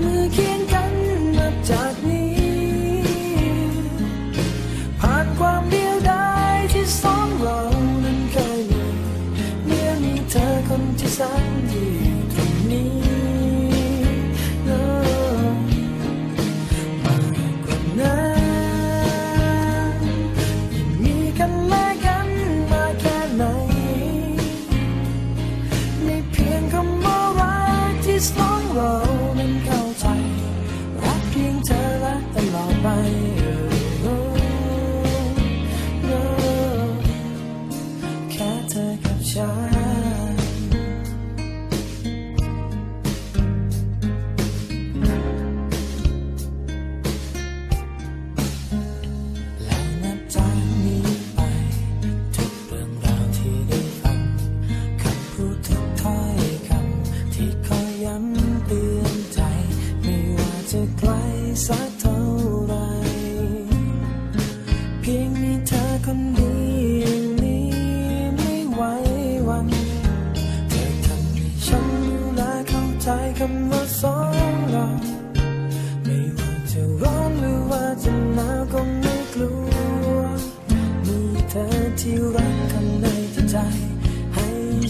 looking down.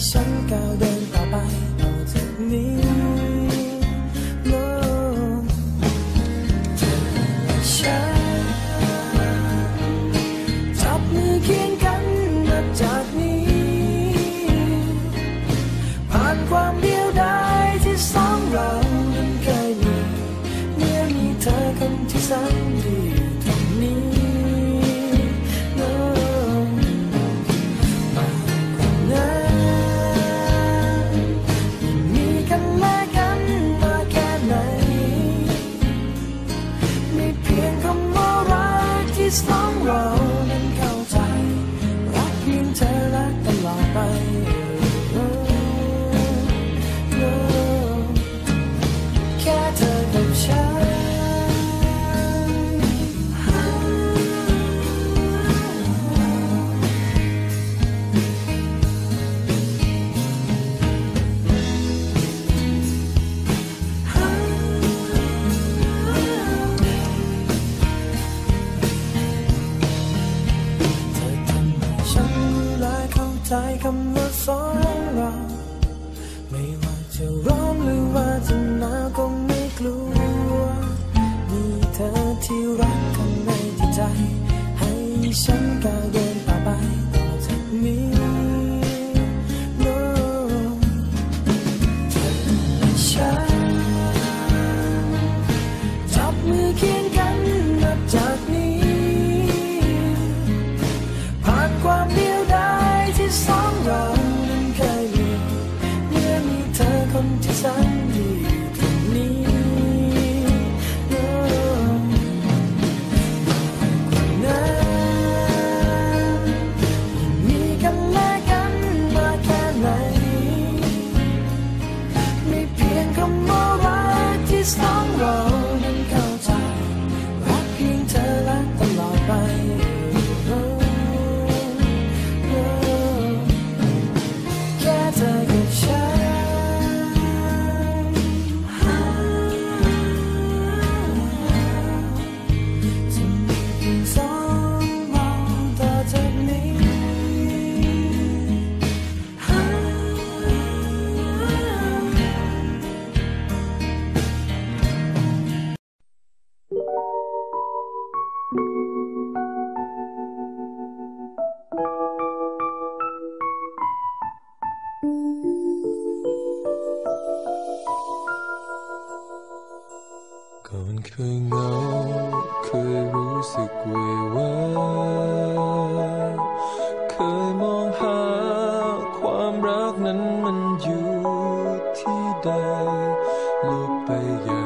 想教的。 คำว่าสองเรา ไม่ว่าจะร้องหรือว่าจะหนาวก็ไม่กลัว มีเธอที่รักข้าในจิตใจ ให้ฉันก้าวเดิน เคยเหงาเคยรู้สึกเววาเคยมองหาความรักนั้นมันอยู่ที่ใดลบไปใหญ่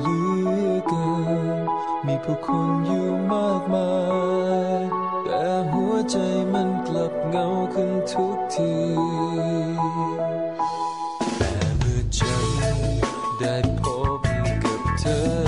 เหลือเกิน มีผู้คนอยู่มากมาย แต่หัวใจมันกลับเหงาขึ้นทุกทีแต่เมื่อฉันได้พบกับเธอ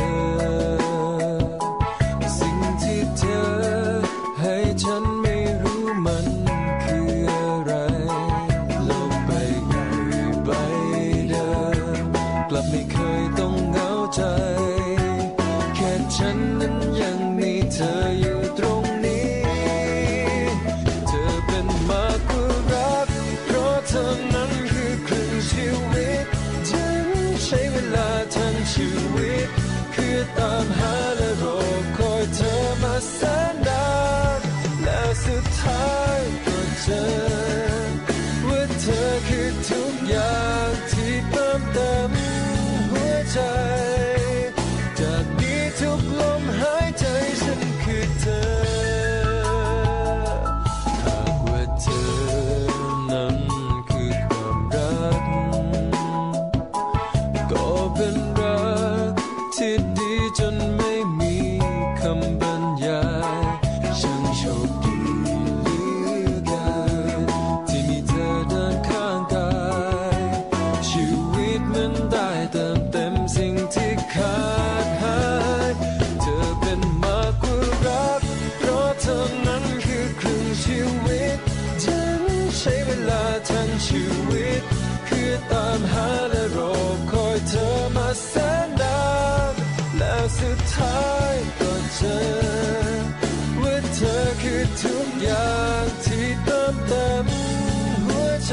ลาทั้งชีวิต คือตามหาและรอคอยเธอมาแสนนานแล้วสุดท้ายก็เจอว่าเธอคือทุกอย่างที่เติมเต็มหัวใจ